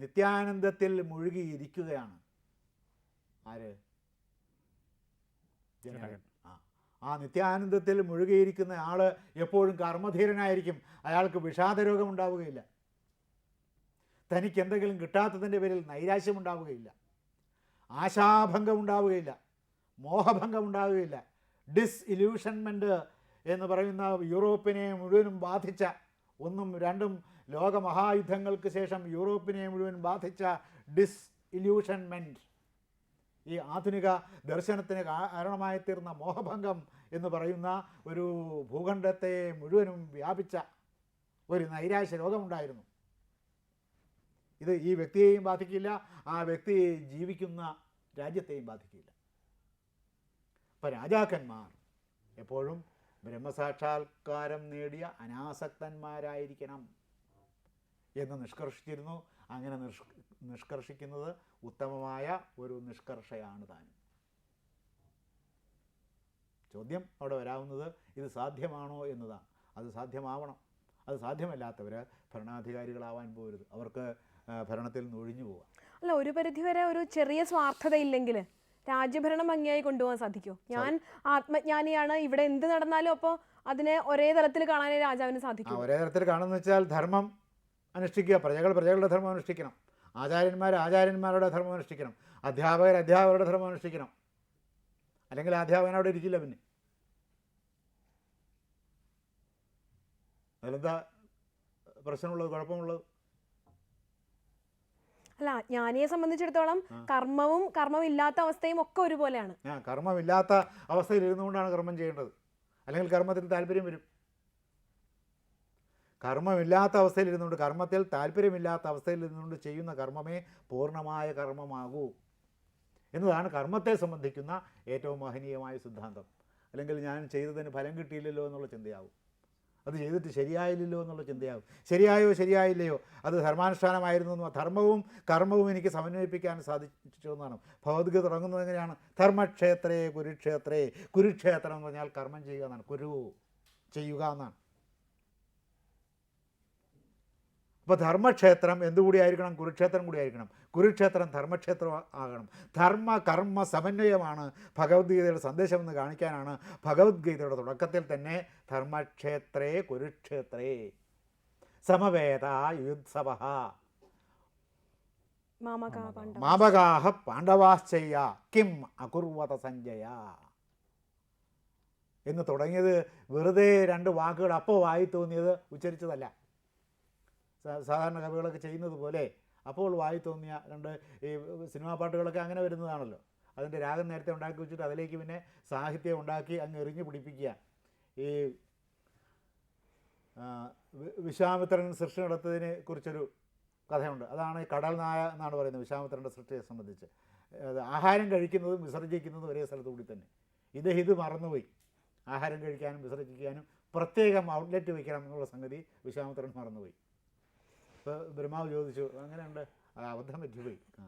നിത്യാനന്ദത്തിൽ മുഴുകിയിരിക്കുകയാണ്. ആര്? ജനകൻ ആ. ആ നിത്യാനന്ദത്തിൽ മുഴുകിയിരിക്കുന്ന ആൾ എപ്പോഴും കർമ്മധീരനായിരിക്കും. അയാൾക്ക് വിഷാദരോഗം ഉണ്ടാവുകയില്ല തനിക്ക് എന്തെങ്കിലും കിട്ടാത്തതിന്റെ പേരിൽ നൈരാശ്യം ഉണ്ടാവുകയില്ല ആശാഭംഗം ഉണ്ടാവുകയില്ല മോഹഭംഗം ഉണ്ടാവുകയില്ല ഡിസ് ഇല്യൂഷൻമെന്റ് എന്ന് പറയുന്ന യൂറോപ്പിനെ മുഴുവനും ബാധിച്ച ഒന്നും രണ്ടും ലോകമഹായുദ്ധങ്ങൾക്ക് ശേഷം യൂറോപ്പിനെ മുഴുവൻ ബാധിച്ച ഡിസ് ഇല്യൂഷൻമെന്റ് ഈ ആധുനിക ദർശനത്തിന് കാരണമായി തീർന്ന മോഹഭംഗം എന്ന് പറയുന്ന ഒരു ഭൂഖണ്ഡത്തെ മുഴുവനും വ്യാപിച്ച ഒരു നൈരാശ രോഗമുണ്ടായിരുന്നു. ഇത് ഈ വ്യക്തിയെയും ബാധിക്കില്ല ആ വ്യക്തി ജീവിക്കുന്ന രാജ്യത്തെയും ബാധിക്കില്ല. അപ്പം രാജാക്കന്മാർ എപ്പോഴും ബ്രഹ്മസാക്ഷാത്കാരം നേടിയ അനാസക്തന്മാരായിരിക്കണം എന്ന് നിഷ്കർഷിച്ചിരുന്നു. അങ്ങനെ നിഷ് നിഷ്കർഷിക്കുന്നത് ഉത്തമമായ ഒരു നിഷ്കർഷയാണ് താനും ചോദ്യം അവിടെ വരാവുന്നത് ഇത് സാധ്യമാണോ എന്നതാണ് അത് സാധ്യമാവണം. അത് സാധ്യമല്ലാത്തവർ ഭരണാധികാരികളാവാൻ പോരുത്. അവർക്ക് ഭരണത്തിൽ നിന്ന് ഒഴിഞ്ഞു പോവാം. അല്ല ഒരു പരിധിവരെ ഒരു ചെറിയ സ്വാർത്ഥതയില്ലെങ്കിൽ രാജ്യഭരണം ഭംഗിയായി കൊണ്ടുപോകാൻ സാധിക്കുമോ ഞാൻ ആത്മജ്ഞാനിയാണ്. ഇവിടെ എന്ത് നടന്നാലും അപ്പോൾ അതിനെ ഒരേ തലത്തിൽ കാണാനേ രാജാവിന് സാധിക്കും. ഒരേ തരത്തിൽ കാണുന്ന വെച്ചാൽ ധർമ്മം അനുഷ്ഠിക്കുക. പ്രജകൾ പ്രജകളുടെ ധർമ്മം അനുഷ്ഠിക്കണം. ആചാര്യന്മാർ ആചാര്യന്മാരുടെ ധർമ്മം അനുഷ്ഠിക്കണം. അധ്യാപകർ അധ്യാപകരുടെ ധർമ്മം അനുഷ്ഠിക്കണം. അല്ലെങ്കിൽ അധ്യാപകൻ അവിടെ ഇരിക്കില്ല പിന്നെ. അതിലെന്താ പ്രശ്നമുള്ളത്? കുഴപ്പമുള്ളത്? അല്ല ജ്ഞാനിയെ സംബന്ധിച്ചിടത്തോളം കർമ്മവും കർമ്മമില്ലാത്ത അവസ്ഥയും ഒക്കെ ഒരുപോലെയാണ്. ആ കർമ്മമില്ലാത്ത അവസ്ഥയിൽ ഇരുന്നുകൊണ്ടാണ് കർമ്മം ചെയ്യേണ്ടത്. അല്ലെങ്കിൽ കർമ്മത്തിൽ താല്പര്യം വരും. കർമ്മമില്ലാത്ത അവസ്ഥയിൽ ഇരുന്നുകൊണ്ട് കർമ്മത്തിൽ താല്പര്യമില്ലാത്ത അവസ്ഥയിൽ ഇരുന്നുകൊണ്ട് ചെയ്യുന്ന കർമ്മമേ പൂർണമായ കർമ്മമാകൂ. എന്നതാണ് കർമ്മത്തെ സംബന്ധിക്കുന്ന ഏറ്റവും മഹനീയമായ സിദ്ധാന്തം. അല്ലെങ്കിൽ ഞാൻ ചെയ്തതിന് ഫലം കിട്ടിയില്ലല്ലോ എന്നുള്ള ചിന്തയാവും. അത് ചെയ്തിട്ട് ശരിയായില്ലല്ലോ എന്നുള്ള ചിന്തയാകും. ശരിയായോ ശരിയായില്ലയോ? അത് ധർമാനുഷ്ഠാനമായിരുന്നു ധർമ്മവും കർമ്മവും എനിക്ക് സമന്വയിപ്പിക്കാൻ സാധിച്ചു എന്നാണ്. ഭഗവത്ഗീത തുടങ്ങുന്നത് എങ്ങനെയാണ്? ധർമ്മക്ഷേത്രേ കുരുക്ഷേത്രേ കുരുക്ഷേത്രം എന്ന് പറഞ്ഞാൽ കർമ്മം ചെയ്യുക എന്നാണ്. കുരു ചെയ്യുക എന്നാണ്. അപ്പോൾ ധർമ്മക്ഷേത്രം എന്തുകൂടി ആയിരിക്കണം? കുരുക്ഷേത്രം കൂടി ആയിരിക്കണം. കുരുക്ഷേത്രം ധർമ്മക്ഷേത്രം ആകണം. ധർമ്മ കർമ്മ സമന്വയമാണ് ഭഗവത്ഗീതയുടെ സന്ദേശമെന്ന് കാണിക്കാനാണ് ഭഗവത്ഗീതയുടെ തുടക്കത്തിൽ തന്നെ ധർമ്മക്ഷേത്രേ കുരുക്ഷേത്രേ. സമവേത യുത്സവ മാമകാഹ പാണ്ഡവാശ്ചയ. കിം അകുർവത സഞ്ജയ. എന്ന് തുടങ്ങിയത് വെറുതെ രണ്ട് വാക്കുകൾ അപ്പോൾ വായി തോന്നിയത് ഉച്ചരിച്ചതല്ല. സാധാരണ കവികളൊക്കെ ചെയ്യുന്നത് പോലെ അപ്പോൾ വായി തോന്നിയ രണ്ട് ഈ സിനിമാ പാട്ടുകളൊക്കെ അങ്ങനെ വരുന്നതാണല്ലോ. അതിന്റെ രാഗം നേരത്തെ ഉണ്ടാക്കി വെച്ചിട്ട് അതിലേക്ക് പിന്നെ സാഹിത്യം ഉണ്ടാക്കി അങ്ങ് എറിഞ്ഞു പിടിപ്പിക്കുക ഈ വിശ്വാമിത്രൻ സൃഷ്ടി നടത്തതിനെ കുറിച്ചൊരു കഥയുണ്ട്. അതാണ് ഈ കടൽ നായ എന്നാണ് പറയുന്നത് വിശ്വാമിത്രന്റെ സൃഷ്ടിയെ സംബന്ധിച്ച്. ആഹാരം കഴിക്കുന്നതും വിസർജിക്കുന്നതും ഒരേ സ്ഥലത്ത് കൂടി തന്നെ. ഇത് ഇത് മറന്നുപോയി. ആഹാരം കഴിക്കാനും വിസർജിക്കാനും പ്രത്യേകം ഔട്ട്ലെറ്റ് വയ്ക്കണം എന്നുള്ള സംഗതി വിശ്വാമിത്രൻ മറന്നുപോയി. ഇപ്പോൾ ബ്രഹ്മാവ് ചോദിച്ചു അങ്ങനെയുണ്ട് അത് അബദ്ധം പറ്റിപ്പോയി. ആ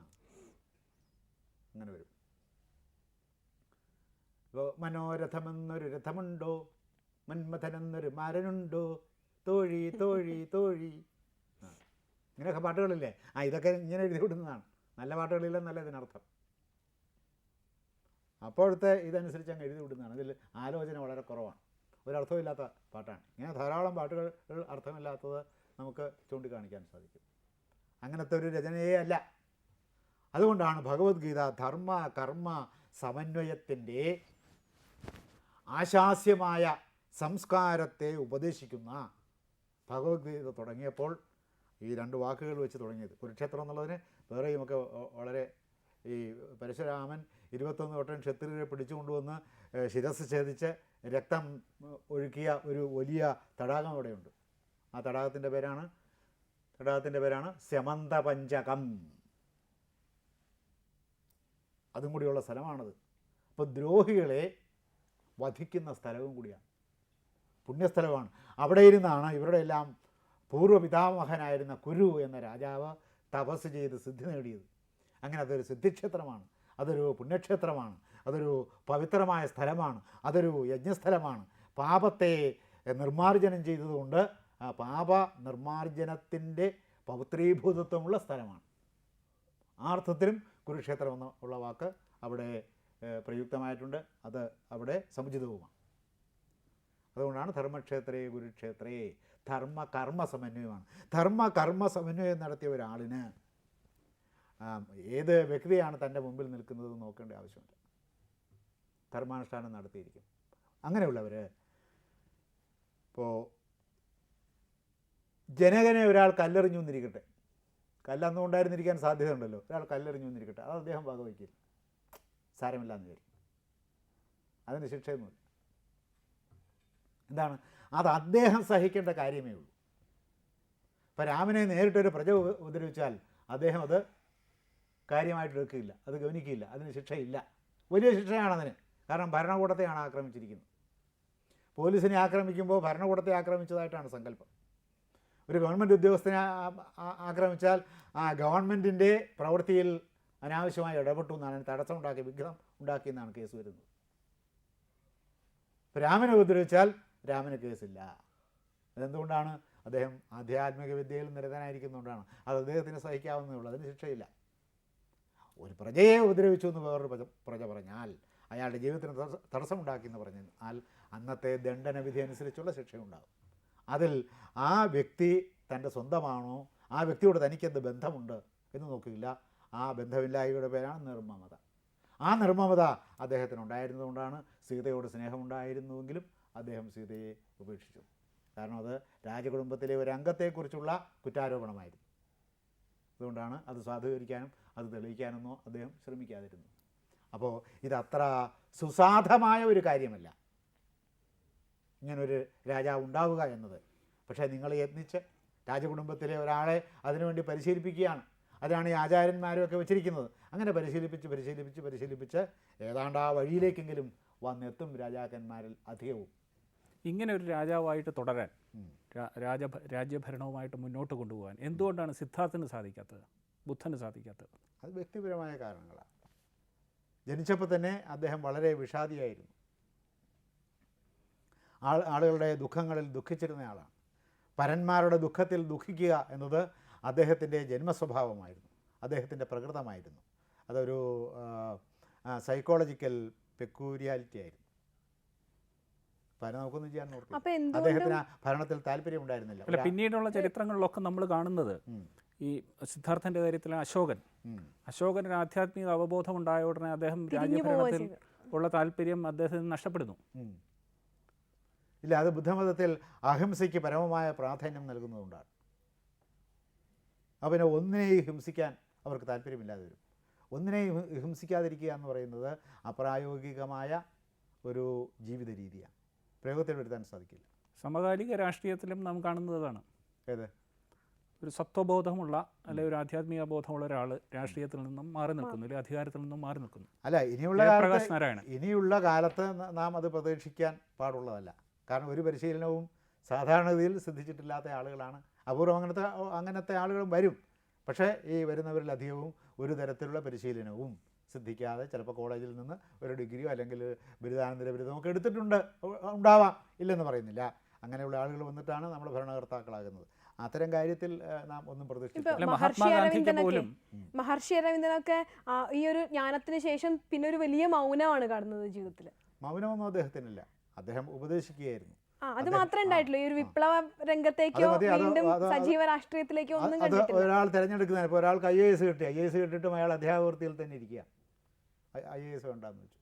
അങ്ങനെ വരും. ഇപ്പോൾ മനോരഥമെന്നൊരു രഥമുണ്ടോ? മന്മഥനെന്നൊരു മാരനുണ്ടോ? തോഴി തോഴി തോഴി. ഇങ്ങനെയൊക്കെ പാട്ടുകളില്ലേ? ആ ഇതൊക്കെ ഇങ്ങനെ എഴുതി വിടുന്നതാണ്. നല്ല പാട്ടുകളില്ലെന്നല്ല ഇതിനർത്ഥം. അപ്പോഴത്തെ ഇതനുസരിച്ച് അങ്ങ് എഴുതി വിടുന്നതാണ്. അതിൽ ആലോചന വളരെ കുറവാണ്. ഒരർത്ഥമില്ലാത്ത പാട്ടാണ്. ഇങ്ങനെ ധാരാളം പാട്ടുകൾ അർത്ഥമില്ലാത്തത് നമുക്ക് ചൂണ്ടിക്കാണിക്കാൻ സാധിക്കും. അങ്ങനത്തെ ഒരു രചനയേ അല്ല. അതുകൊണ്ടാണ് ഭഗവത്ഗീത ധർമ്മ കർമ്മ സമന്വയത്തിന്റെ ആശാസ്യമായ സംസ്കാരത്തെ ഉപദേശിക്കുന്ന ഭഗവത്ഗീത തുടങ്ങിയപ്പോൾ ഈ രണ്ട് വാക്കുകൾ വെച്ച് തുടങ്ങിയത്. കുരുക്ഷേത്രം എന്നുള്ളതിന് വേറെയുമൊക്കെ വളരെ ഈ പരശുരാമൻ ഇരുപത്തൊന്ന് വട്ടം ക്ഷത്രിയരെ പിടിച്ചുകൊണ്ടുവന്ന് ശിരസ് ഛേദിച്ച് രക്തം ഒഴുക്കിയ ഒരു വലിയ തടാകം അവിടെയുണ്ട്. ആ തടാകത്തിന്റെ പേരാണ് തടാകത്തിന്റെ പേരാണ് സ്യമന്തപഞ്ചകം. അതും കൂടിയുള്ള സ്ഥലമാണത്. അപ്പോൾ ദ്രോഹികളെ വധിക്കുന്ന സ്ഥലവും കൂടിയാണ്. പുണ്യസ്ഥലമാണ്. അവിടെ ഇരുന്നാണ് ഇവരുടെ എല്ലാം പൂർവപിതാമഹനായിരുന്ന കുരു എന്ന രാജാവ് തപസ് ചെയ്ത് സിദ്ധി നേടിയത്. അങ്ങനെ അതൊരു സിദ്ധിക്ഷേത്രമാണ്. അതൊരു പുണ്യക്ഷേത്രമാണ്. അതൊരു പവിത്രമായ സ്ഥലമാണ്. അതൊരു യജ്ഞസ്ഥലമാണ്. പാപത്തെ നിർമ്മാർജനം ചെയ്തതുകൊണ്ട് പാപ നിർമ്മാർജനത്തിന്റെ പവിത്രീഭൂതത്വമുള്ള സ്ഥലമാണ്. ആ അർത്ഥത്തിലും കുരുക്ഷേത്രം എന്ന ഉള്ള വാക്ക് അവിടെ പ്രയുക്തമായിട്ടുണ്ട്. അത് അവിടെ സമുചിതവുമാണ്. അതുകൊണ്ടാണ് ധർമ്മക്ഷേത്രേ ഗുരുക്ഷേത്രേ ധർമ്മ കർമ്മ സമന്വയമാണ്. ധർമ്മ കർമ്മ സമന്വയം നടത്തിയ ഒരാളിന് ഏത് വ്യക്തിയാണ് തന്റെ മുമ്പിൽ നിൽക്കുന്നത് നോക്കേണ്ട ആവശ്യമുണ്ട് ധർമാനുഷ്ഠാനം നടത്തിയിരിക്കും. അങ്ങനെയുള്ളവർ ഇപ്പോൾ ജനകനെ ഒരാൾ കല്ലെറിഞ്ഞു എന്നിരിക്കട്ടെ കല്ലന്നും ഉണ്ടായിരുന്നിരിക്കാൻ സാധ്യതയുണ്ടല്ലോ. ഒരാൾ കല്ലെറിഞ്ഞു എന്നിരിക്കട്ടെ അത് അദ്ദേഹം ഭാഗവയ്ക്കില്ല സാരമില്ല എന്ന് വരും അതിന് ശിക്ഷയൊന്നുമില്ല. എന്താണ് അത് അദ്ദേഹം സഹിക്കേണ്ട കാര്യമേ ഉള്ളൂ. ഇപ്പം രാമനെ നേരിട്ടൊരു പ്രജ ഉപദ്രവിച്ചാൽ അദ്ദേഹം അത് കാര്യമായിട്ട് എടുക്കുകയില്ല അത് ഗവനിക്കില്ല അതിന് ശിക്ഷയില്ല. വലിയ ശിക്ഷയാണ് അതിന്. കാരണം ഭരണകൂടത്തെയാണ് ആക്രമിച്ചിരിക്കുന്നത്. പോലീസിനെ ആക്രമിക്കുമ്പോൾ ഭരണകൂടത്തെ ആക്രമിച്ചതായിട്ടാണ് സങ്കല്പം. ഒരു ഗവൺമെന്റ് ഉദ്യോഗസ്ഥനെ ആക്രമിച്ചാൽ ആ ഗവൺമെന്റിന്റെ പ്രവൃത്തിയിൽ അനാവശ്യമായി ഇടപെട്ടു എന്നാണ് തടസ്സം ഉണ്ടാക്കി വിഘ്നം ഉണ്ടാക്കിയെന്നാണ് കേസ് വരുന്നത്. രാമനെ ഉപദ്രവിച്ചാൽ രാമന് കേസില്ല. അതെന്തുകൊണ്ടാണ്? അദ്ദേഹം ആധ്യാത്മിക വിദ്യയിൽ നിരതനായിരിക്കുന്നതുകൊണ്ടാണ്. അത് അദ്ദേഹത്തിന് സഹിക്കാവുന്നേ ഉള്ളൂ. അതിന് ശിക്ഷയില്ല. ഒരു പ്രജയെ ഉപദ്രവിച്ചു എന്ന് വേറൊരു പ്രജ പറഞ്ഞാൽ അയാളുടെ ജീവിതത്തിന് തടസ്സ- തടസ്സമുണ്ടാക്കി എന്ന് പറഞ്ഞാൽ അന്നത്തെ ദണ്ഡന വിധി അനുസരിച്ചുള്ള ശിക്ഷയുണ്ടാകും. അതിൽ ആ വ്യക്തി തന്റെ സ്വന്തമാണോ? ആ വ്യക്തിയോട് തനിക്കെന്ത് ബന്ധമുണ്ട് എന്ന് നോക്കില്ല. ആ ബന്ധമില്ലായ്മയുടെ പേരാണ് നിർമ്മമത. ആ നിർമ്മമത അദ്ദേഹത്തിന് ഉണ്ടായിരുന്നതുകൊണ്ടാണ് സീതയോട് സ്നേഹമുണ്ടായിരുന്നുവെങ്കിലും അദ്ദേഹം സീതയെ ഉപേക്ഷിച്ചു. കാരണം അത് രാജകുടുംബത്തിലെ ഒരു അംഗത്തെക്കുറിച്ചുള്ള കുറ്റാരോപണമായിരുന്നു. അതുകൊണ്ടാണ് അത് സാധൂകരിക്കാനും അത് തെളിയിക്കാനൊന്നും അദ്ദേഹം ശ്രമിക്കാതിരുന്നു അപ്പോൾ ഇതത്ര സുസാധമായ ഒരു കാര്യമല്ല. ഇങ്ങനൊരു രാജാവ് ഉണ്ടാവുക എന്നത്. പക്ഷേ നിങ്ങൾ യത്നിച്ച് രാജകുടുംബത്തിലെ ഒരാളെ അതിനുവേണ്ടി പരിശീലിപ്പിക്കുകയാണ്. അതാണ് ഈ ആചാര്യന്മാരും ഒക്കെ വെച്ചിരിക്കുന്നത്. അങ്ങനെ പരിശീലിപ്പിച്ച് പരിശീലിപ്പിച്ച് പരിശീലിപ്പിച്ച് ഏതാണ്ട് ആ വഴിയിലേക്കെങ്കിലും വന്നെത്തും രാജാക്കന്മാരിൽ അധികവും. ഇങ്ങനെ ഒരു രാജാവായിട്ട് തുടരാൻ രാജ രാജ്യഭരണവുമായിട്ട് മുന്നോട്ട് കൊണ്ടുപോകാൻ എന്തുകൊണ്ടാണ് സിദ്ധാർത്ഥന് സാധിക്കാത്തത്? ബുദ്ധന് സാധിക്കാത്തത്? അത് വ്യക്തിപരമായ കാരണങ്ങളാണ് ജനിച്ചപ്പോൾ തന്നെ അദ്ദേഹം വളരെ വിഷാദിയായിരുന്നു. ആൾ ആളുകളുടെ ദുഃഖങ്ങളിൽ ദുഃഖിച്ചിരുന്ന ആളാണ്. പരന്മാരുടെ ദുഃഖത്തിൽ ദുഃഖിക്കുക എന്നത് അദ്ദേഹത്തിന്റെ ജന്മസ്വഭാവമായിരുന്നു. അദ്ദേഹത്തിന്റെ പ്രകൃതമായിരുന്നു. അതൊരു സൈക്കോളജിക്കൽ പെക്യൂരിയാലിറ്റി ആയിരുന്നു. അപ്പം അതിനെ നമുക്കൊന്നും ചെയ്യാൻ നോക്കില്ല അപ്പൊ അദ്ദേഹത്തിന് ആ ഭരണത്തിൽ താല്പര്യമുണ്ടായിരുന്നില്ല. അല്ല പിന്നീടുള്ള ചരിത്രങ്ങളിലൊക്കെ നമ്മൾ കാണുന്നത് ഈ സിദ്ധാർത്ഥന്റെ കാര്യത്തിൽ അശോകൻ. അശോകൻ ഒരു ആധ്യാത്മിക അവബോധം ഉണ്ടായ ഉടനെ അദ്ദേഹം രാജ്യഭരണത്തിൽ ഉള്ള താല്പര്യം അദ്ദേഹത്തിന് നഷ്ടപ്പെടുന്നു. ഇല്ല അത് ബുദ്ധമതത്തിൽ അഹിംസയ്ക്ക് പരമമായ പ്രാധാന്യം നൽകുന്നതുകൊണ്ടാണ്. അവനെ ഒന്നിനെയും ഹിംസിക്കാൻ അവർക്ക് താല്പര്യമില്ലാതെ വരും. ഒന്നിനെയും ഹിംസിക്കാതിരിക്കുക എന്ന് പറയുന്നത് അപ്രായോഗികമായ ഒരു ജീവിത രീതിയാണ്. പ്രയോഗത്തിൽ വരുത്താൻ സാധിക്കില്ല. സമകാലിക രാഷ്ട്രീയത്തിലും നാം കാണുന്നത് അതാണ് ഏത്? ഒരു സത്വബോധമുള്ള അല്ലെ ഒരു ആധ്യാത്മിക ബോധമുള്ള ഒരാൾ രാഷ്ട്രീയത്തിൽ നിന്നും മാറി നിൽക്കുന്നു അല്ലെങ്കിൽ അധികാരത്തിൽ നിന്നും മാറി നിൽക്കുന്നു. അല്ല ഇനിയുള്ള നാരായണൻ. ഇനിയുള്ള കാലത്ത് നാം അത് പ്രതീക്ഷിക്കാൻ പാടുള്ളതല്ല. കാരണം ഒരു പരിശീലനവും സാധാരണഗതിയിൽ സിദ്ധിച്ചിട്ടില്ലാത്ത ആളുകളാണ്. അപൂർവം അങ്ങനത്തെ അങ്ങനത്തെ ആളുകളും വരും. പക്ഷേ ഈ വരുന്നവരിൽ അധികവും ഒരു തരത്തിലുള്ള പരിശീലനവും സിദ്ധിക്കാതെ ചിലപ്പോൾ കോളേജിൽ നിന്ന് ഒരു ഡിഗ്രിയോ അല്ലെങ്കിൽ ബിരുദാനന്തര ബിരുദമോ ഒക്കെ എടുത്തിട്ടുണ്ട് ഉണ്ടാവാം ഇല്ലെന്ന് പറയുന്നില്ല. അങ്ങനെയുള്ള ആളുകൾ വന്നിട്ടാണ് നമ്മൾ ഭരണകർത്താക്കളാകുന്നത്. അത്തരം കാര്യത്തിൽ നാം ഒന്നും പ്രതീക്ഷിക്കുന്നു മഹർഷി അരവിന്ദനൊക്കെ പോലും മഹർഷി അരവിന്ദനൊക്കെ ഈ ഒരു ജ്ഞാനത്തിന് ശേഷം പിന്നെ ഒരു വലിയ മൗനമാണ് കാണുന്നത് ജീവിതത്തിൽ മൗനമൊന്നും അദ്ദേഹത്തിനില്ല. അദ്ദേഹം ഉപദേശിക്കുകയായിരുന്നു. അത് മാത്രമേ ഉണ്ടായിട്ടുള്ളൂ. ഈ ഒരു വിപ്ലവ രംഗത്തേക്കോ വീണ്ടും സജീവ രാഷ്ട്രീയത്തിലേക്കോ ഒന്നും ഒരാൾ തെരഞ്ഞെടുക്കുന്നതിന് ഇപ്പോൾ ഒരാൾക്ക് ഐ എ എസ് കിട്ടി. ഐ എ എസ് കിട്ടിയിട്ടും അയാൾ അധ്യാപകൃത്തിയിൽ തന്നെ ഇരിക്കുക ഐ എ എസ് വേണ്ടെന്ന് വെച്ചു.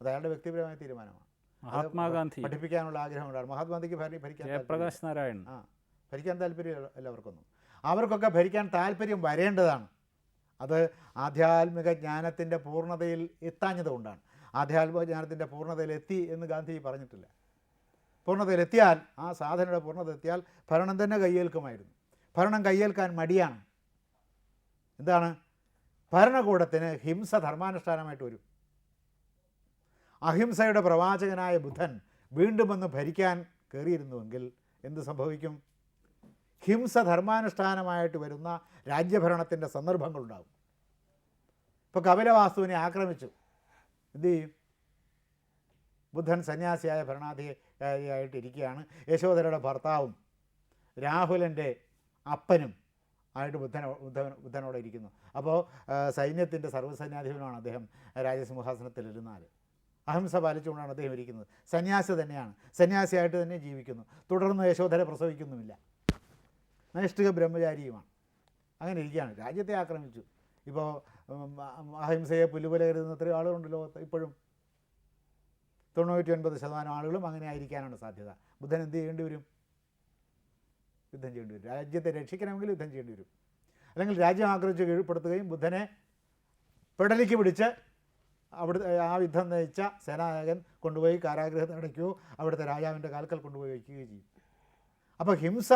അത് അയാളുടെ വ്യക്തിപരമായ തീരുമാനമാണ്. മഹാത്മാഗാന്ധി. പഠിപ്പിക്കാനുള്ള ആഗ്രഹമുണ്ടായിരുന്നു മഹാത്മാഗാന്ധിക്ക് ഭരി- ഭരിക്കാൻ ജയപ്രകാശ് നാരായൺ ആ ഭരിക്കാൻ താല്പര്യം എല്ലാവർക്കൊന്നും. അവർക്കൊക്കെ ഭരിക്കാൻ താല്പര്യം വരേണ്ടതാണ്. അത് ആധ്യാത്മിക ജ്ഞാനത്തിന്റെ പൂർണതയിൽ എത്താഞ്ഞത് കൊണ്ടാണ്. ആധ്യാത്മിക ജ്ഞാനത്തിന്റെ പൂർണതയിൽ എത്തി എന്ന് ഗാന്ധി പറഞ്ഞിട്ടില്ല. പൂർണതയിലെത്തിയാൽ ആ സാധനയുടെ പൂർണത എത്തിയാൽ ഭരണം തന്നെ കയ്യേൽക്കുമായിരുന്നു. ഭരണം കയ്യേൽക്കാൻ മടിയാണ്. എന്താണ്? ഭരണകൂടത്തിന് ഹിംസ ധർമാനുഷ്ഠാനമായിട്ട് വരും. അഹിംസയുടെ പ്രവാചകനായ ബുദ്ധൻ വീണ്ടും ഒന്ന് ഭരിക്കാൻ കയറിയിരുന്നുവെങ്കിൽ എന്ത് സംഭവിക്കും? ഹിംസ ധർമാനുഷ്ഠാനമായിട്ട് വരുന്ന രാജ്യഭരണത്തിന്റെ സന്ദർഭങ്ങളുണ്ടാകും ഇപ്പോൾ കപിലവാസ്തുവിനെ ആക്രമിച്ചു. എന്ത് ചെയ്യും? ബുദ്ധൻ സന്യാസിയായ ഭരണാധികാരിയായിട്ട് ഇരിക്കുകയാണ് യശോധരയുടെ ഭർത്താവും രാഹുലന്റെ അപ്പനും ആയിട്ട് ബുദ്ധൻ ബുദ്ധൻ ബുദ്ധനോടെ ഇരിക്കുന്നു. അപ്പോൾ സൈന്യത്തിന്റെ സർവസൈന്യാധിപനാണ് അദ്ദേഹം രാജസിംഹാസനത്തിലിരുന്നാൽ അഹിംസ പാലിച്ചുകൊണ്ടാണ് അദ്ദേഹം ഇരിക്കുന്നത്. സന്യാസി തന്നെയാണ്. സന്യാസിയായിട്ട് തന്നെ ജീവിക്കുന്നു. തുടർന്ന് യശോധര പ്രസവിക്കുന്നുമില്ല. നൈഷ്ഠിക ബ്രഹ്മചാരിയുമാണ്. അങ്ങനെ ഇരിക്കുകയാണ്. രാജ്യത്തെ ആക്രമിച്ചു. ഇപ്പോൾ അഹിംസയെ പുല്ലുപോലെ കരുതുന്ന എത്രയോ ആളുകളുണ്ട് ലോകത്ത് ഇപ്പോഴും. തൊണ്ണൂറ്റി ഒൻപത് ശതമാനം ആളുകളും അങ്ങനെ ആയിരിക്കാനാണ് സാധ്യത. ബുദ്ധൻ എന്ത് ചെയ്യേണ്ടി വരും? യുദ്ധം ചെയ്യേണ്ടി വരും. രാജ്യത്തെ രക്ഷിക്കണമെങ്കിൽ യുദ്ധം ചെയ്യേണ്ടി വരും. അല്ലെങ്കിൽ രാജ്യം ആക്രമിച്ച് കീഴ്പ്പെടുത്തുകയും ബുദ്ധനെ പെടലിക്ക് പിടിച്ച് അവിടുത്തെ ആ യുദ്ധം നയിച്ച സേനാനായകൻ കൊണ്ടുപോയി കാരാഗ്രഹത്തിൽ അടയ്ക്കുകയോ അവിടുത്തെ രാജാവിന്റെ കാൽക്കൽ കൊണ്ടുപോയി വയ്ക്കുകയോ ചെയ്യും. അപ്പോൾ ഹിംസ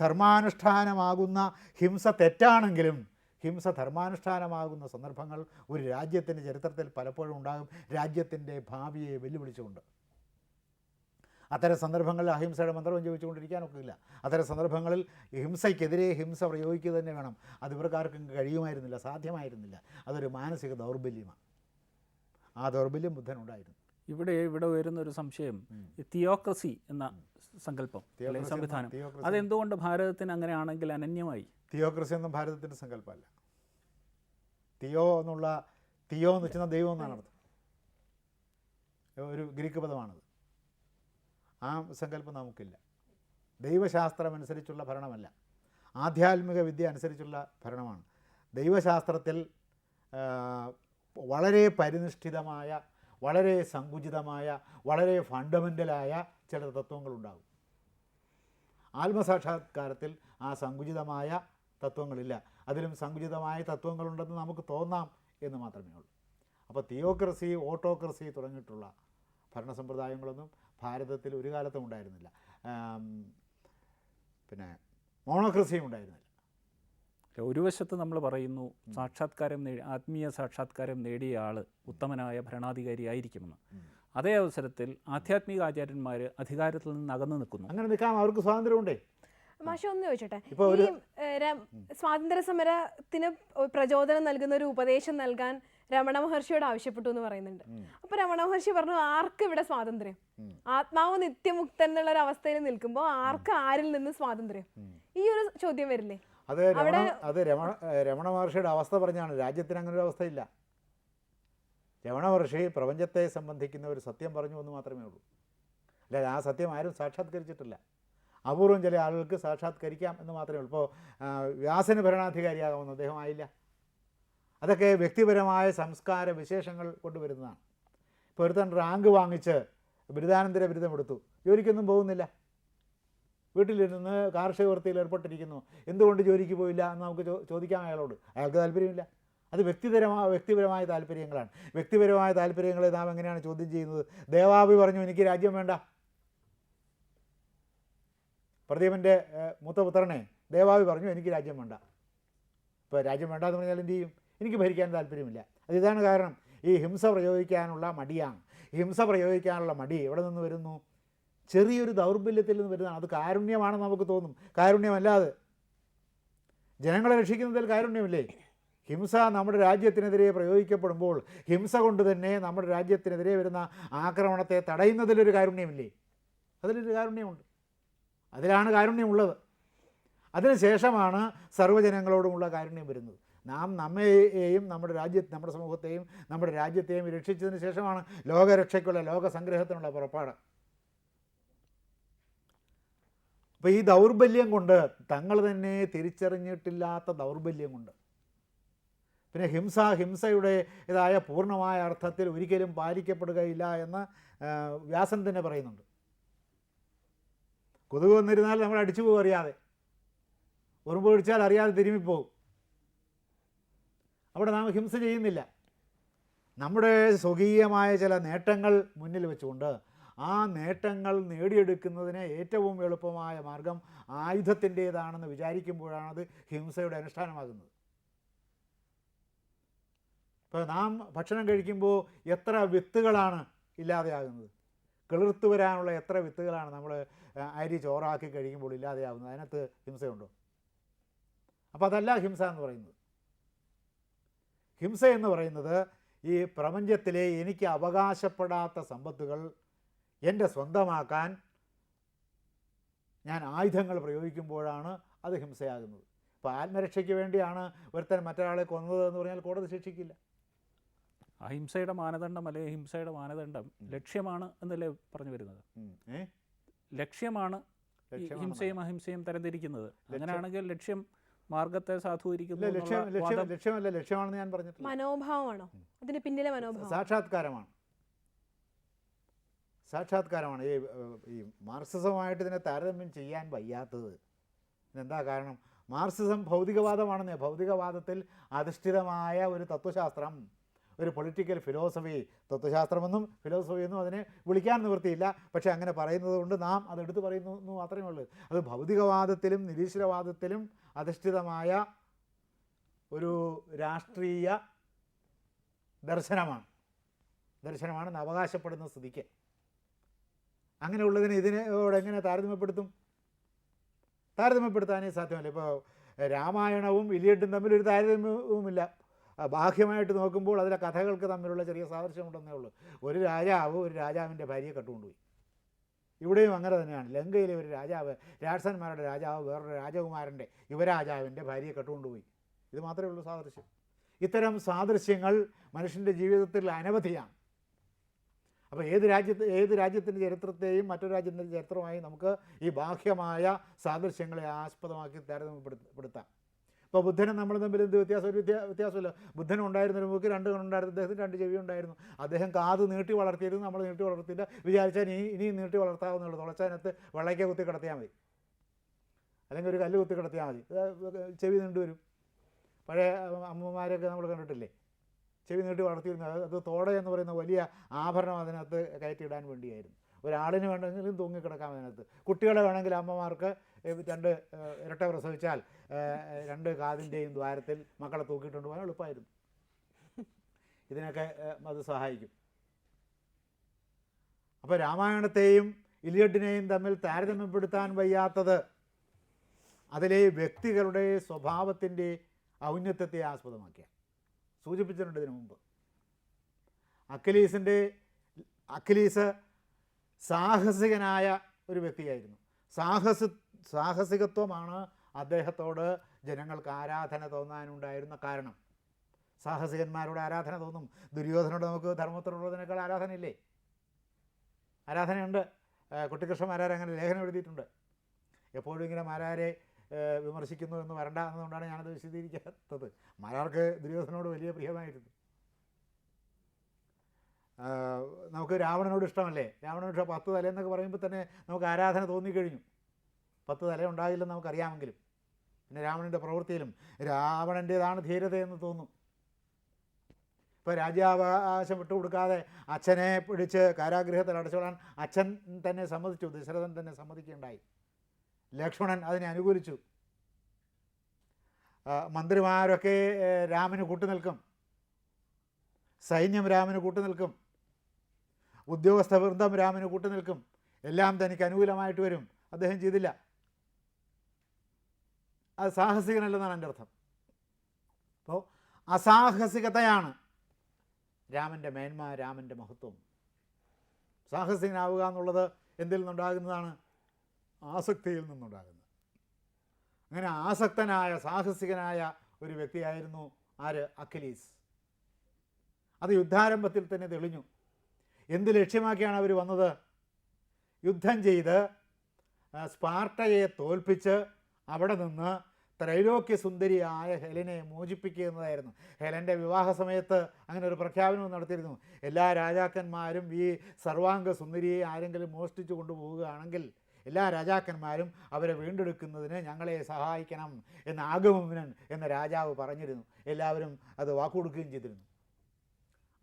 ധർമാനുഷ്ഠാനമാകുന്ന ഹിംസ തെറ്റാണെങ്കിലും ഹിംസ ധർമാനുഷ്ഠാനമാകുന്ന സന്ദർഭങ്ങൾ ഒരു രാജ്യത്തിന്റെ ചരിത്രത്തിൽ പലപ്പോഴും ഉണ്ടാകും. രാജ്യത്തിന്റെ ഭാവിയെ വെല്ലുവിളിച്ചുകൊണ്ട്. അത്തരം സന്ദർഭങ്ങളിൽ അഹിംസയുടെ മന്ത്രം ജീവിച്ചുകൊണ്ടിരിക്കാനൊക്കില്ല അത്തരം സന്ദർഭങ്ങളിൽ ഹിംസയ്ക്കെതിരെ ഹിംസ പ്രയോഗിക്കുക തന്നെ വേണം. അത് ഇവർക്കാർക്കും കഴിയുമായിരുന്നില്ല സാധ്യമായിരുന്നില്ല. അതൊരു മാനസിക ദൗർബല്യമാണ്. ആ ദൗർബല്യം ബുദ്ധനുണ്ടായിരുന്നു. ഇവിടെ ഇവിടെ വരുന്ന ഒരു സംശയം തിയോക്രസി എന്ന സങ്കല്പം സംവിധാനം. അതെന്തുകൊണ്ട് ഭാരതത്തിന് അങ്ങനെയാണെങ്കിൽ അനന്യമായി? തിയോക്രസി എന്ന ഭാരതത്തിന്റെ സങ്കല്പമല്ല. തിയോ എന്നുള്ള തിയോ എന്ന് വെച്ചാൽ ദൈവം എന്നാണ് അർത്ഥം. ഒരു ഗ്രീക്ക് പദമാണത്. ആ സങ്കല്പം നമുക്കില്ല. ദൈവശാസ്ത്രമനുസരിച്ചുള്ള ഭരണമല്ല. ആധ്യാത്മിക വിദ്യ അനുസരിച്ചുള്ള ഭരണമാണ്. ദൈവശാസ്ത്രത്തിൽ വളരെ പരിനിഷ്ഠിതമായ വളരെ സങ്കുചിതമായ വളരെ ഫണ്ടമെന്റലായ ചില തത്വങ്ങളുണ്ടാകും. ആത്മസാക്ഷാത്കാരത്തിൽ ആ സങ്കുചിതമായ തത്വങ്ങളില്ല. അതിലും സങ്കുചിതമായ തത്വങ്ങളുണ്ടെന്ന് നമുക്ക് തോന്നാം എന്ന് മാത്രമേ ഉള്ളൂ. അപ്പോൾ തിയോക്രസി ഓട്ടോക്രസി തുടങ്ങിയിട്ടുള്ള ഭരണ സമ്പ്രദായങ്ങളൊന്നും ഭാരതത്തിൽ ഒരു കാലത്തും ഉണ്ടായിരുന്നില്ല. പിന്നെ മോണോക്രസിയും ഉണ്ടായിരുന്നില്ല. ഒരു വശത്ത് നമ്മൾ പറയുന്നു സാക്ഷാത്കാരം നേടി ആത്മീയ സാക്ഷാത്കാരം നേടിയ ആൾ ഉത്തമനായ ഭരണാധികാരി ആയിരിക്കുമെന്ന് അതേ അവസരത്തിൽ ആധ്യാത്മിക ആചാര്യന്മാർ അധികാരത്തിൽ നിന്ന് അകന്നു നിൽക്കുന്നു. അങ്ങനെ നിൽക്കാം അവർക്ക് സ്വാതന്ത്ര്യമുണ്ടേ? മാഷ ഒന്ന് ചോദിച്ചോട്ടെ? ഈ സ്വാതന്ത്ര്യ സമരത്തിന് പ്രചോദനം നൽകുന്ന ഒരു ഉപദേശം നൽകാൻ രമണ മഹർഷിയോട് ആവശ്യപ്പെട്ടു എന്ന് പറയുന്നുണ്ട്. അപ്പൊ രമണ മഹർഷി പറഞ്ഞു ആർക്ക് ഇവിടെ സ്വാതന്ത്ര്യം? ആത്മാവ് നിത്യമുക്തൻ എന്നുള്ള ഒരു അവസ്ഥയിൽ നിൽക്കുമ്പോൾ ആർക്ക് ആരിൽ നിന്ന് സ്വാതന്ത്ര്യം? ഈ ഒരു ചോദ്യം വരില്ലേ? അത് രമണ അത് രമണ രമണ മഹർഷിയുടെ അവസ്ഥ പറഞ്ഞാണ്. രാജ്യത്തിന് അങ്ങനെ ഒരു അവസ്ഥയില്ല. രമണ മഹർഷി പ്രപഞ്ചത്തെ സംബന്ധിക്കുന്ന ഒരു സത്യം പറഞ്ഞു എന്ന് മാത്രമേ ഉള്ളൂ. അല്ലാതെ ആ സത്യം ആരും സാക്ഷാത്കരിച്ചിട്ടില്ല. അപൂർവം ചില ആളുകൾക്ക് സാക്ഷാത്കരിക്കാം എന്ന് മാത്രമേ ഉള്ളൂ. ഇപ്പോൾ വ്യാസന് ഭരണാധികാരിയാകാമെന്ന് അദ്ദേഹം ആയില്ല. അതൊക്കെ വ്യക്തിപരമായ സംസ്കാര വിശേഷങ്ങൾ കൊണ്ടുവരുന്നതാണ്. ഇപ്പോൾ ഒരുത്തൻ റാങ്ക് വാങ്ങിച്ച് ബിരുദാനന്തര ബിരുദം എടുത്തു. ജോലിക്കൊന്നും പോകുന്നില്ല. വീട്ടിലിരുന്ന് കാർഷിക വൃത്തിയിൽ ഏർപ്പെട്ടിരിക്കുന്നു. എന്തുകൊണ്ട് ജോലിക്ക് പോയില്ല എന്ന് നമുക്ക് ചോദിക്കാം അയാളോട്. അയാൾക്ക് താല്പര്യമില്ല. അത് വ്യക്തിപരമായ വ്യക്തിപരമായ താല്പര്യങ്ങളാണ്. വ്യക്തിപരമായ താല്പര്യങ്ങളെ നാം എങ്ങനെയാണ് ചോദ്യം ചെയ്യുന്നത്? ദേവാഭി പറഞ്ഞു എനിക്ക് രാജ്യം വേണ്ട. പ്രദീപന്റെ മൂത്തപുത്രനെ മൂത്ത പുത്രനെ ദേവാഭി പറഞ്ഞു എനിക്ക് രാജ്യം വേണ്ട. ഇപ്പോൾ രാജ്യം വേണ്ട എന്ന് പറഞ്ഞാൽ എന്ത് ചെയ്യും? എനിക്ക് ഭരിക്കാൻ താല്പര്യമില്ല. അത് ഇതാണ് കാരണം. ഈ ഹിംസ പ്രയോഗിക്കാനുള്ള മടിയാണ്. ഹിംസ പ്രയോഗിക്കാനുള്ള മടി എവിടെ നിന്ന് വരുന്നു? ചെറിയൊരു ദൗർബല്യത്തിൽ നിന്ന് വരുന്ന അത് കാരുണ്യമാണെന്ന് നമുക്ക് തോന്നും. കാരുണ്യമല്ലാതെ ജനങ്ങളെ രക്ഷിക്കുന്നതിൽ കാരുണ്യമില്ലേ? ഹിംസ നമ്മുടെ രാജ്യത്തിനെതിരെ പ്രയോഗിക്കപ്പെടുമ്പോൾ ഹിംസ കൊണ്ട് തന്നെ നമ്മുടെ രാജ്യത്തിനെതിരെ വരുന്ന ആക്രമണത്തെ തടയുന്നതിലൊരു കാരുണ്യമില്ലേ? അതിലൊരു കാരുണ്യമുണ്ട്. അതിലാണ് കാരുണ്യമുള്ളത്. അതിനുശേഷമാണ് സർവജനങ്ങളോടുമുള്ള കാരുണ്യം വരുന്നത്. നാം നമ്മയെയും നമ്മുടെ രാജ്യ നമ്മുടെ സമൂഹത്തെയും നമ്മുടെ രാജ്യത്തെയും രക്ഷിച്ചതിന് ശേഷമാണ് ലോകരക്ഷയ്ക്കുള്ള ലോകസംഗ്രഹത്തിനുള്ള പുറപ്പാട്. അപ്പോൾ ഈ ദൗർബല്യം കൊണ്ട് തങ്ങൾ തന്നെ തിരിച്ചറിഞ്ഞിട്ടില്ലാത്ത ദൗർബല്യം കൊണ്ട്. പിന്നെ ഹിംസ ഹിംസയുടെ ഇതായ പൂർണമായ അർത്ഥത്തിൽ ഒരിക്കലും പാലിക്കപ്പെടുകയില്ല എന്ന് വ്യാസൻ തന്നെ പറയുന്നുണ്ട്. കൊതുക് വന്നിരുന്നാൽ നമ്മൾ അടിച്ചു പോകും അറിയാതെ. ഉറുമ്പ് ഒഴിച്ചാൽ അറിയാതെ തിരുമ്മിപ്പോകും. അവിടെ നാം ഹിംസ ചെയ്യുന്നില്ല. നമ്മുടെ സ്വകീയമായ ചില നേട്ടങ്ങൾ മുന്നിൽ വെച്ചുകൊണ്ട് ആ നേട്ടങ്ങൾ നേടിയെടുക്കുന്നതിന് ഏറ്റവും എളുപ്പമായ മാർഗം ആയുധത്തിന്റേതാണെന്ന് അത് ഹിംസയുടെ അനുഷ്ഠാനമാകുന്നത്. ഇപ്പോൾ നാം ഭക്ഷണം കഴിക്കുമ്പോൾ എത്ര വിത്തുകളാണ് ഇല്ലാതെയാകുന്നത്? കിളിർത്തു വരാനുള്ള എത്ര വിത്തുകളാണ് നമ്മൾ അരി ചോറാക്കി കഴിക്കുമ്പോൾ ഇല്ലാതെയാകുന്നത്? അതിനകത്ത് ഹിംസയുണ്ടോ? അപ്പോൾ അതല്ല ഹിംസ എന്ന് പറയുന്നത്. ഹിംസ എന്ന് പറയുന്നത് ഈ പ്രപഞ്ചത്തിലെ എനിക്ക് അവകാശപ്പെടാത്ത സമ്പത്തുകൾ എന്റെ സ്വന്തമാക്കാൻ ഞാൻ ആയുധങ്ങൾ പ്രയോഗിക്കുമ്പോഴാണ് അത് ഹിംസയാകുന്നത്. ഇപ്പോൾ ആത്മരക്ഷയ്ക്ക് വേണ്ടിയാണ് ഒരുത്തൻ മറ്റൊരാളെ കൊന്നത് എന്ന് പറഞ്ഞാൽ കോടതി ശിക്ഷിക്കില്ല. അഹിംസയുടെ മാനദണ്ഡം അല്ലെങ്കിൽ ഹിംസയുടെ മാനദണ്ഡം ലക്ഷ്യമാണ് എന്നല്ലേ പറഞ്ഞു വരുന്നത്? ലക്ഷ്യമാണ് ഹിംസയും അഹിംസയും തരംതിരിക്കുന്നത്. അങ്ങനെയാണെങ്കിൽ ലക്ഷ്യം മാർഗത്തെ സാധൂകരിക്കുന്നു ലക്ഷ്യമല്ല ലക്ഷ്യമാണെന്ന് ഞാൻ പറഞ്ഞിട്ടില്ല. മനോഭാവമാണോ? അതിന് പിന്നിലെ മനോഭാവം. സാക്ഷാത്കാരമാണ്. സാക്ഷാത്കാരമാണ്. ഈ ഈ മാർക്സിസമായിട്ട് ഇതിനെ താരതമ്യം ചെയ്യാൻ വയ്യാത്തത്. എന്താ കാരണം? മാർക്സിസം ഭൗതികവാദമാണെന്നേ. ഭൗതികവാദത്തിൽ അധിഷ്ഠിതമായ ഒരു തത്വശാസ്ത്രം ഒരു പൊളിറ്റിക്കൽ ഫിലോസഫി തത്വശാസ്ത്രമെന്നും ഫിലോസഫി എന്നും അതിനെ വിളിക്കാൻ നിവൃത്തിയില്ല. പക്ഷേ അങ്ങനെ പറയുന്നത് കൊണ്ട് നാം അതെടുത്ത് പറയുന്നു എന്ന് മാത്രമേ ഉള്ളൂ. അത് ഭൗതികവാദത്തിലും നിരീശ്വരവാദത്തിലും അധിഷ്ഠിതമായ ഒരു രാഷ്ട്രീയ ദർശനമാണ്. ദർശനമാണെന്ന് അവകാശപ്പെടുന്ന സ്ഥിതിക്ക്. അങ്ങനെയുള്ളതിന് ഇതിനോട് എങ്ങനെ താരതമ്യപ്പെടുത്തും? താരതമ്യപ്പെടുത്താനേ സാധ്യമല്ല. ഇപ്പോൾ രാമായണവും ഇലിയട്ടും തമ്മിൽ ഒരു താരതമ്യവുമില്ല. ബാഹ്യമായിട്ട് നോക്കുമ്പോൾ അതിലെ കഥകൾക്ക് തമ്മിലുള്ള ചെറിയ സാദൃശ്യമുണ്ടെന്നേ ഉള്ളൂ. ഒരു രാജാവ് ഒരു രാജാവിന്റെ ഭാര്യയെ കട്ടുകൊണ്ടുപോയി. ഇവിടെയും അങ്ങനെ തന്നെയാണ്. ലങ്കയിലെ ഒരു രാജാവ് രാജസന്മാരുടെ രാജാവ് വേറൊരു രാജകുമാരന്റെ യുവരാജാവിന്റെ ഭാര്യയെ കട്ടുകൊണ്ടുപോയി. ഇത് മാത്രമേ ഉള്ളൂ സാദൃശ്യം. ഇത്തരം സാദൃശ്യങ്ങൾ മനുഷ്യന്റെ ജീവിതത്തിൽ അനവധിയാണ്. അപ്പോൾ ഏത് രാജ്യത്ത് ഏത് രാജ്യത്തിന്റെ ചരിത്രത്തെയും മറ്റൊരു രാജ്യത്തിന്റെ ചരിത്രമായി നമുക്ക് ഈ ബാഹ്യമായ സാദൃശ്യങ്ങളെ ആസ്പദമാക്കി താരതമ്യപ്പെടുത്താം ഇപ്പോൾ ബുദ്ധനും നമ്മൾ തമ്മിൽ എന്ത് വ്യത്യാസം? ഒരു വ്യത്യാ വ്യത്യാസമില്ല. ബുദ്ധനും ഉണ്ടായിരുന്ന ഒരു മൂക്ക് രണ്ട് കണ്ണുണ്ടായിരുന്നു അദ്ദേഹത്തിന് രണ്ട് ചെവി ഉണ്ടായിരുന്നു. അദ്ദേഹം കാത് നീട്ടി വളർത്തിയിരുന്നു നമ്മൾ നീട്ടി വളർത്തിയില്ല വിചാരിച്ചാൽ ഇനി ഇനിയും നീട്ടി വളർത്താവുന്നുള്ളൂ തുളച്ചതിനകത്ത് വെള്ളയ്ക്ക കുത്തി കിടത്തിയാൽ മതി. അല്ലെങ്കിൽ ഒരു കല്ല് കുത്തി കിടത്തിയാൽ മതി. ചെവി നീണ്ടു വരും. പഴയ അമ്മമാരെയൊക്കെ നമ്മൾ കണ്ടിട്ടില്ലേ? ചെവി നീട്ടി വളർത്തിയിരുന്നു അത് തോട എന്ന് പറയുന്ന വലിയ ആഭരണം അതിനകത്ത് കയറ്റിയിടാൻ വേണ്ടിയായിരുന്നു. ഒരാളിന് വേണമെങ്കിലും തൂങ്ങിക്കിടക്കാം അതിനകത്ത്. കുട്ടികളെ വേണമെങ്കിൽ അമ്മമാർക്ക് രണ്ട് ഇരട്ട പ്രസവിച്ചാൽ രണ്ട് കാതിന്റെയും ദ്വാരത്തിൽ മക്കളെ തൂക്കിയിട്ടുണ്ട് പോകാൻ എളുപ്പമായിരുന്നു. ഇതിനൊക്കെ അത് സഹായിക്കും. അപ്പോൾ രാമായണത്തെയും ഇലിയട്ടിനെയും തമ്മിൽ താരതമ്യപ്പെടുത്താൻ വയ്യാത്തത് അതിലെ വ്യക്തികളുടെ സ്വഭാവത്തിന്റെ ഔന്നത്യത്തെ ആസ്പദമാക്കിയ. സൂചിപ്പിച്ചിട്ടുണ്ട് ഇതിനു മുമ്പ്. അഖിലീസിന്റെ അഖിലീസ് സാഹസികനായ ഒരു വ്യക്തിയായിരുന്നു. സാഹസ സാഹസികത്വമാണ് അദ്ദേഹത്തോട് ജനങ്ങൾക്ക് ആരാധന തോന്നാനുണ്ടായിരുന്ന കാരണം. സാഹസികന്മാരോട് ആരാധന തോന്നും? ദുര്യോധനോട് നമുക്ക് ധർമ്മത്തിനുള്ളതിനേക്കാൾ ആരാധനയില്ലേ? ആരാധനയുണ്ട്. ഏഹ് കുട്ടിക്കൃഷ്ണ മാരാർ അങ്ങനെ ലേഖനം എഴുതിയിട്ടുണ്ട്. എപ്പോഴും ഇങ്ങനെ മാരാരെ വിമർശിക്കുന്നു എന്ന് വരണ്ട എന്നുകൊണ്ടാണ് ഞാനത് വിശദീകരിക്കാത്തത്. മാരാർക്ക് ദുര്യോധനോട് വലിയ പ്രിയമായിരുന്നു. നമുക്ക് രാവണനോട് ഇഷ്ടമല്ലേ? രാവണനോട് പത്ത് തലേന്നൊക്കെ പറയുമ്പോൾ തന്നെ നമുക്ക് ആരാധന തോന്നിക്കഴിഞ്ഞു. പത്ത് തല ഉണ്ടാകില്ലെന്ന് നമുക്കറിയാമെങ്കിലും. പിന്നെ രാവണന്റെ പ്രവൃത്തിയിലും രാവണന്റേതാണ് ധീരതയെന്ന് തോന്നും. ഇപ്പോൾ രാജ്യാവകാശം വിട്ടുകൊടുക്കാതെ അച്ഛനെ പിടിച്ച് കാരാഗ്രഹത്തിൽ അടച്ചോളാൻ അച്ഛൻ തന്നെ സമ്മതിച്ചു ദശരഥൻ തന്നെ സമ്മതിക്കുകയുണ്ടായി. ലക്ഷ്മണൻ അതിനെ അനുകൂലിച്ചു. മന്ത്രിമാരൊക്കെ രാമന് കൂട്ടുനിൽക്കും. സൈന്യം രാമന് കൂട്ടുനിൽക്കും. ഉദ്യോഗസ്ഥ വൃന്ദം രാമന് കൂട്ടുനിൽക്കും. എല്ലാം തനിക്ക് അനുകൂലമായിട്ട് വരും. അദ്ദേഹം ചെയ്തില്ല. അത് സാഹസികനല്ലെന്നാണ് എന്റെ അർത്ഥം. അപ്പോൾ അസാഹസികതയാണ് രാമന്റെ മേന്മ രാമന്റെ മഹത്വം. സാഹസികനാവുക എന്നുള്ളത് എന്തിൽ നിന്നുണ്ടാകുന്നതാണ്? ആസക്തിയിൽ നിന്നുണ്ടാകുന്നത്. അങ്ങനെ ആസക്തനായ സാഹസികനായ ഒരു വ്യക്തിയായിരുന്നു ആര്? അഖിലീസ്. അത് യുദ്ധാരംഭത്തിൽ തന്നെ തെളിഞ്ഞു. എന്ത് ലക്ഷ്യമാക്കിയാണ് അവർ വന്നത്? യുദ്ധം ചെയ്ത് സ്പാർട്ടയെ തോൽപ്പിച്ച് അവിടെ നിന്ന് ത്രൈലോക്യ സുന്ദരിയായ ഹെലനെ മോചിപ്പിക്കുക എന്നതായിരുന്നു. ഹെലന്റെ വിവാഹ സമയത്ത് അങ്ങനെ ഒരു പ്രഖ്യാപനവും നടത്തിയിരുന്നു. എല്ലാ രാജാക്കന്മാരും ഈ സർവാംഗ സുന്ദരിയെ ആരെങ്കിലും മോഷ്ടിച്ചു കൊണ്ടുപോവുകയാണെങ്കിൽ എല്ലാ രാജാക്കന്മാരും അവരെ വീണ്ടെടുക്കുന്നതിന് ഞങ്ങളെ സഹായിക്കണം എന്ന് ആഗമനൻ എന്ന രാജാവ് പറഞ്ഞിരുന്നു. എല്ലാവരും അത് വാക്കുകൊടുക്കുകയും ചെയ്തിരുന്നു.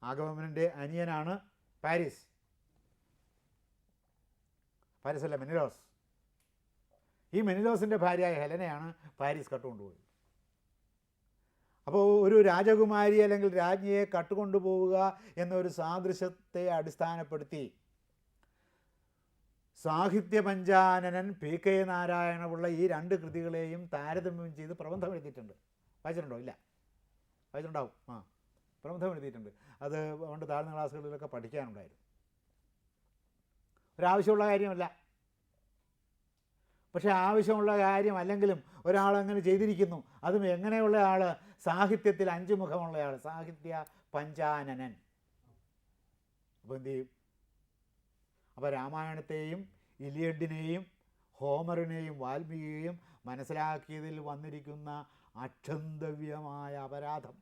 ആഗമനന്റെ അനിയനാണ് പാരീസ്. പാരീസ് അല്ല മെനിലോസ് ഈ മെനിലോസിന്റെ ഭാര്യയായ ഹെലനയാണ് പാരീസ് കട്ടുകൊണ്ടുപോയത് അപ്പോൾ ഒരു രാജകുമാരി അല്ലെങ്കിൽ രാജ്ഞിയെ കട്ടുകൊണ്ടുപോവുക എന്നൊരു സാദൃശ്യത്തെ അടിസ്ഥാനപ്പെടുത്തി സാഹിത്യ പഞ്ചാനനൻ പി കെ നാരായണപിള്ള ഈ രണ്ട് കൃതികളെയും താരതമ്യം ചെയ്ത് പ്രബന്ധം എഴുതിയിട്ടുണ്ട്. വായിച്ചിട്ടുണ്ടോ? ഇല്ല. വായിച്ചിട്ടുണ്ടാവും. ആ. പ്രബന്ധം എഴുതിയിട്ടുണ്ട്. അത് പണ്ട് താഴ്ന്ന ക്ലാസ്സുകളിലൊക്കെ പഠിക്കാനുണ്ടായിരുന്നു. ഒരാവശ്യമുള്ള കാര്യമല്ല. പക്ഷേ ആവശ്യമുള്ള കാര്യം അല്ലെങ്കിലും ഒരാൾ അങ്ങനെ ചെയ്തിരിക്കുന്നു. അതും എങ്ങനെയുള്ള ആൾ സാഹിത്യത്തിൽ അഞ്ചു മുഖമുള്ള ആൾ സാഹിത്യ പഞ്ചാനനൻ. അപ്പോൾ എന്ത് ചെയ്യും? അപ്പോൾ രാമായണത്തെയും ഇലിയഡിനെയും ഹോമറിനെയും വാൽമീകിയെയും മനസ്സിലാക്കിയതിൽ വന്നിരിക്കുന്ന അക്ഷന്തവ്യമായ അപരാധം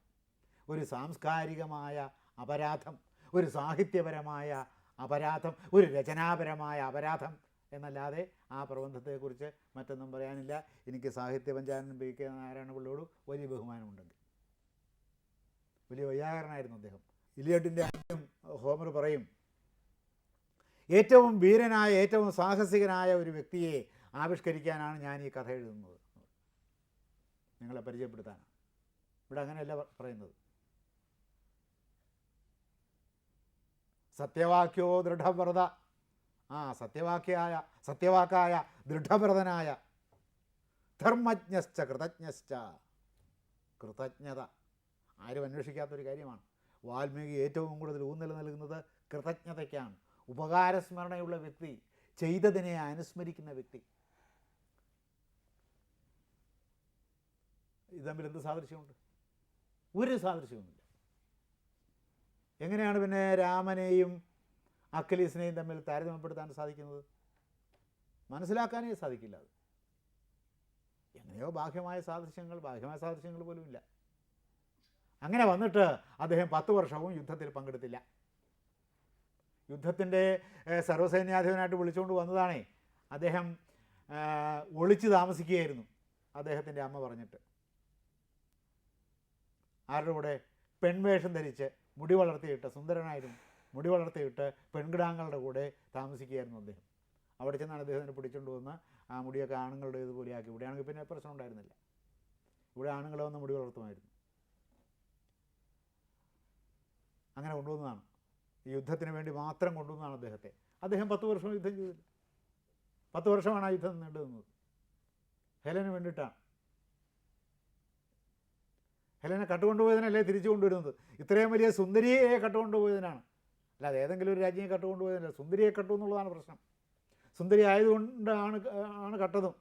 ഒരു സാംസ്കാരികമായ അപരാധം ഒരു സാഹിത്യപരമായ അപരാധം ഒരു രചനാപരമായ അപരാധം എന്നല്ലാതെ ആ പ്രബന്ധത്തെക്കുറിച്ച് മറ്റൊന്നും പറയാനില്ല. എനിക്ക് സാഹിത്യ പഞ്ചായത്തിന് പി കെ നാരായണപിള്ളയോട് വലിയ ബഹുമാനമുണ്ടെങ്കിൽ. വലിയ വൈയാകരനായിരുന്നു അദ്ദേഹം. ഇലിയട്ടിന്റെ ആദ്യം ഹോമർ പറയും ഏറ്റവും വീരനായ ഏറ്റവും സാഹസികനായ ഒരു വ്യക്തിയെ ആവിഷ്കരിക്കാനാണ് ഞാൻ ഈ കഥ എഴുതുന്നത്. നിങ്ങളെ പരിചയപ്പെടുത്താനാണ്. ഇവിടെ അങ്ങനെയല്ല പറയുന്നത്. സത്യവാക്യോ ദൃഢവ്രത ആ സത്യവാക്യായ സത്യവാക്കായ ദൃഢവ്രതനായ ധർമ്മജ്ഞശ്ച കൃതജ്ഞശ്ച. കൃതജ്ഞത. ആരും അന്വേഷിക്കാത്തൊരു കാര്യമാണ്. വാൽമീകി ഏറ്റവും കൂടുതൽ ഊന്നൽ നൽകുന്നത് കൃതജ്ഞതയ്ക്കാണ്. ഉപകാരസ്മരണയുള്ള വ്യക്തി ചെയ്തതിനെ അനുസ്മരിക്കുന്ന വ്യക്തി. ഇത് തമ്മിൽ എന്ത് സാദൃശ്യമുണ്ട്? ഒരു സാദൃശ്യവുമില്ല. എങ്ങനെയാണ് പിന്നെ രാമനെയും അഖിലീസിനെയും തമ്മിൽ താരതമ്യപ്പെടുത്താൻ സാധിക്കുന്നത്? മനസ്സിലാക്കാനേ സാധിക്കില്ല അത്. എങ്ങനെയോ ബാഹ്യമായ സാദൃശ്യങ്ങൾ ബാഹ്യമായ സാദൃശ്യങ്ങൾ പോലും ഇല്ല. അങ്ങനെ വന്നിട്ട് അദ്ദേഹം പത്ത് വർഷവും യുദ്ധത്തിൽ പങ്കെടുത്തില്ല. യുദ്ധത്തിന്റെ സർവസൈന്യാധിപനായിട്ട് വിളിച്ചുകൊണ്ട് വന്നതാണേ. അദ്ദേഹം ഒളിച്ച് താമസിക്കുകയായിരുന്നു അദ്ദേഹത്തിന്റെ അമ്മ പറഞ്ഞിട്ട്. ആരുടെ കൂടെ? പെൺവേഷം ധരിച്ച് മുടി വളർത്തിയിട്ട് സുന്ദരനായിരുന്നു മുടി വളർത്തിയിട്ട് പെൺകിടാങ്ങളുടെ കൂടെ താമസിക്കുകയായിരുന്നു അദ്ദേഹം. അവിടെ ചെന്നാണ് അദ്ദേഹത്തിന് പിടിച്ചുകൊണ്ട് വന്ന് ആ മുടിയൊക്കെ ആണുങ്ങളുടെ ഇതുപോലെയാക്കി ഇവിടെയാണെങ്കിൽ പിന്നെ പ്രശ്നം ഉണ്ടായിരുന്നില്ല. ഇവിടെ ആണുങ്ങളെ വന്ന് മുടി വളർത്തുമായിരുന്നു. അങ്ങനെ കൊണ്ടുവന്നതാണ്. ഈ യുദ്ധത്തിന് വേണ്ടി മാത്രം കൊണ്ടുവന്നതാണ് അദ്ദേഹത്തെ. അദ്ദേഹം പത്ത് വർഷം യുദ്ധം ചെയ്തില്ല. പത്ത് വർഷമാണ് ആ യുദ്ധം നീണ്ടു നിന്നത് ഹെലന് വേണ്ടിയിട്ടാണ്. ഹെലനെ കട്ടുകൊണ്ടുപോയതിനല്ലേ തിരിച്ചു കൊണ്ടുവരുന്നത്? ഇത്രയും വലിയ സുന്ദരിയെ കട്ടുകൊണ്ടുപോയതിനാണ്. അല്ലാതെ ഏതെങ്കിലും ഒരു രാജ്യം കട്ടുകൊണ്ടുപോയതിനല്ല സുന്ദരിയെ കട്ടു എന്നുള്ളതാണ് പ്രശ്നം. സുന്ദരി ആയതുകൊണ്ടാണ് ആണ് കട്ടതും.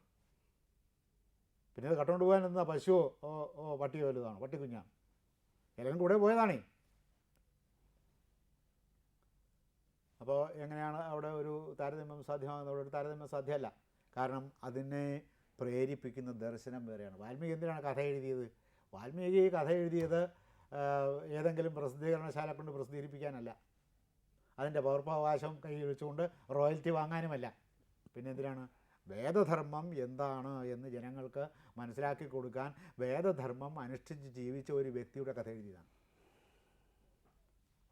പിന്നെ അത് കട്ടുകൊണ്ട് പോകാൻ എന്താ പശുവോ ഓ ഓ പട്ടിയോ വലുതാണ്? പട്ടിക്കുഞ്ഞാണ്? ഹെലൻ കൂടെ പോയതാണേ. അപ്പോൾ എങ്ങനെയാണ് അവിടെ ഒരു താരതമ്യം സാധ്യമാകുന്നത്? അവിടെ ഒരു താരതമ്യം സാധ്യമല്ല. കാരണം അതിനെ പ്രേരിപ്പിക്കുന്ന ദർശനം വേറെയാണ്. വാൽമീകി എന്തിനാണ് കഥ എഴുതിയത്? വാൽമീകി കഥ എഴുതിയത് ഏതെങ്കിലും പ്രസിദ്ധീകരണശാല കൊണ്ട് പ്രസിദ്ധീകരിപ്പിക്കാനല്ല. അതിന്റെ പകർപ്പവകാശം കയ്യിൽ വെച്ചുകൊണ്ട് റോയൽറ്റി വാങ്ങാനുമല്ല. പിന്നെ എന്തിനാണ് വേദധർമ്മം എന്താണ് എന്ന് ജനങ്ങൾക്ക് മനസ്സിലാക്കി കൊടുക്കാൻ വേദധർമ്മം അനുഷ്ഠിച്ച് ജീവിച്ച ഒരു വ്യക്തിയുടെ കഥ എഴുതിയതാണ്.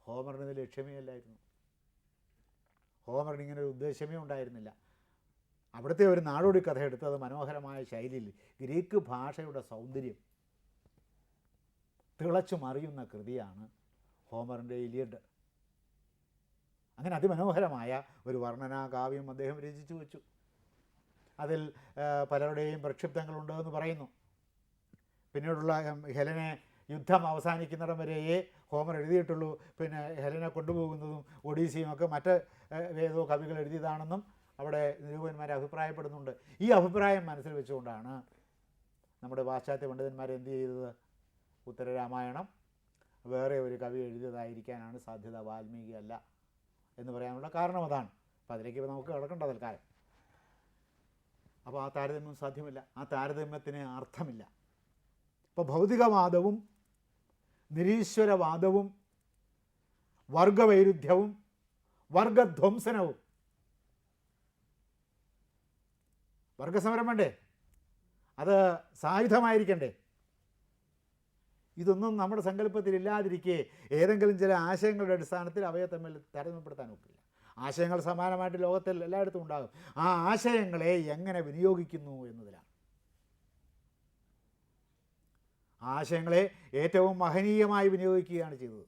ഹോമറിന് ലക്ഷ്യമേ അല്ലായിരുന്നു ഹോമറിന് ഇങ്ങനെ ഒരു ഉദ്ദേശമേ ഉണ്ടായിരുന്നില്ല. അവിടുത്തെ ഒരു നാടോടി കഥ അത് മനോഹരമായ ശൈലിയിൽ ഗ്രീക്ക് ഭാഷയുടെ സൗന്ദര്യം തിളച്ചു മറിയുന്ന കൃതിയാണ് ഹോമറിന്റെ ഇലിയഡ്. അങ്ങനെ അതിമനോഹരമായ ഒരു വർണനാ കാവ്യം അദ്ദേഹം രചിച്ചു വെച്ചു. അതിൽ പലരുടെയും പ്രക്ഷിപ്തങ്ങളുണ്ട് എന്ന് പറയുന്നു. പിന്നീടുള്ള ഹെലനെ യുദ്ധം അവസാനിക്കുന്നിടം വരെയേ ഹോമർ എഴുതിയിട്ടുള്ളൂ. പിന്നെ ഹെലനെ കൊണ്ടുപോകുന്നതും ഒഡീസിയും ഒക്കെ മറ്റ് ഏതോ കവികൾ എഴുതിയതാണെന്നും അവിടെ നിരൂപന്മാർ അഭിപ്രായപ്പെടുന്നുണ്ട്. ഈ അഭിപ്രായം മനസ്സിൽ വെച്ചുകൊണ്ടാണ് നമ്മുടെ പാശ്ചാത്യ പണ്ഡിതന്മാർ എന്ത് ചെയ്തത്? ഉത്തരരാമായണം. വേറെ ഒരു കവി എഴുതിയതായിരിക്കാനാണ് സാധ്യത. വാൽമീകി അല്ല എന്ന് പറയാനുള്ള കാരണം അതാണ്. അപ്പോൾ അതിലേക്ക് നമുക്ക് കിടക്കേണ്ട തൽക്കാലം. അപ്പോൾ ആ താരതമ്യം സാധ്യമല്ല. ആ താരതമ്യത്തിന് അർത്ഥമില്ല. ഇപ്പോൾ ഭൗതികവാദവും നിരീശ്വരവാദവും വർഗവൈരുദ്ധ്യവും വർഗധ്വംസനവും. വർഗസമരം വേണ്ടേ? അത് സായുധമായിരിക്കണ്ടേ? ഇതൊന്നും നമ്മുടെ സങ്കല്പത്തിൽ ഇല്ലാതിരിക്കെ ഏതെങ്കിലും ചില ആശയങ്ങളുടെ അടിസ്ഥാനത്തിൽ അവയെ തമ്മിൽ താരതമ്യപ്പെടുത്താൻ ഒക്കില്ല. ആശയങ്ങൾ സമാനമായിട്ട് ലോകത്തിൽ എല്ലായിടത്തും ഉണ്ടാകും. ആ ആശയങ്ങളെ എങ്ങനെ വിനിയോഗിക്കുന്നു എന്നതിലാണ്. ആശയങ്ങളെ ഏറ്റവും മഹനീയമായി വിനിയോഗിക്കുകയാണ് ചെയ്തത്.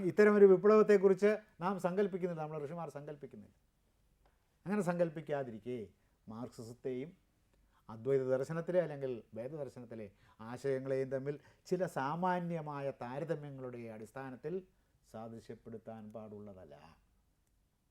ഇത്തരമൊരു വിപ്ലവത്തെക്കുറിച്ച് നാം സങ്കല്പിക്കുന്നില്ല. നമ്മുടെ ഋഷിമാർ സങ്കല്പിക്കുന്നില്ല. അങ്ങനെ സങ്കല്പിക്കാതിരിക്കെ മാർക്സിസത്തെയും അദ്വൈത ദർശനത്തിലെ അല്ലെങ്കിൽ വേദദർശനത്തിലെ ആശയങ്ങളെയും തമ്മിൽ ചില സാമാന്യമായ താരതമ്യങ്ങളുടെ അടിസ്ഥാനത്തിൽ സാദൃശ്യപ്പെടുത്താൻ പാടുള്ളതല്ല.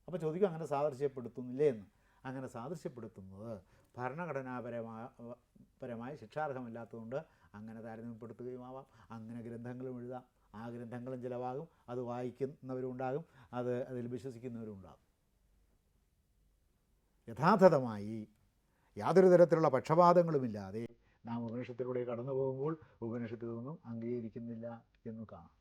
അപ്പോൾ ചോദിക്കും അങ്ങനെ സാദൃശ്യപ്പെടുത്തുന്നില്ലേ എന്ന്? അങ്ങനെ സാദൃശ്യപ്പെടുത്തുന്നത് ഭരണഘടനാപരമായ പരമായി ശിക്ഷാർഹമല്ലാത്തതുകൊണ്ട് അങ്ങനെ താരതമ്യപ്പെടുത്തുകയുമാവാം. അങ്ങനെ ഗ്രന്ഥങ്ങളും എഴുതാം. ആ ഗ്രന്ഥങ്ങളും ചിലവാകും. അത് വായിക്കുന്നവരുണ്ടാകും. അത് അതിൽ വിശ്വസിക്കുന്നവരും ഉണ്ടാകും യഥാർത്ഥമായി യാതൊരു തരത്തിലുള്ള പക്ഷപാതങ്ങളുമില്ലാതെ നാം ഉപനിഷത്തിലൂടെ കടന്നു പോകുമ്പോൾ ഉപനിഷത്തിൽ ഒന്നും അംഗീകരിക്കുന്നില്ല എന്ന് കാണാം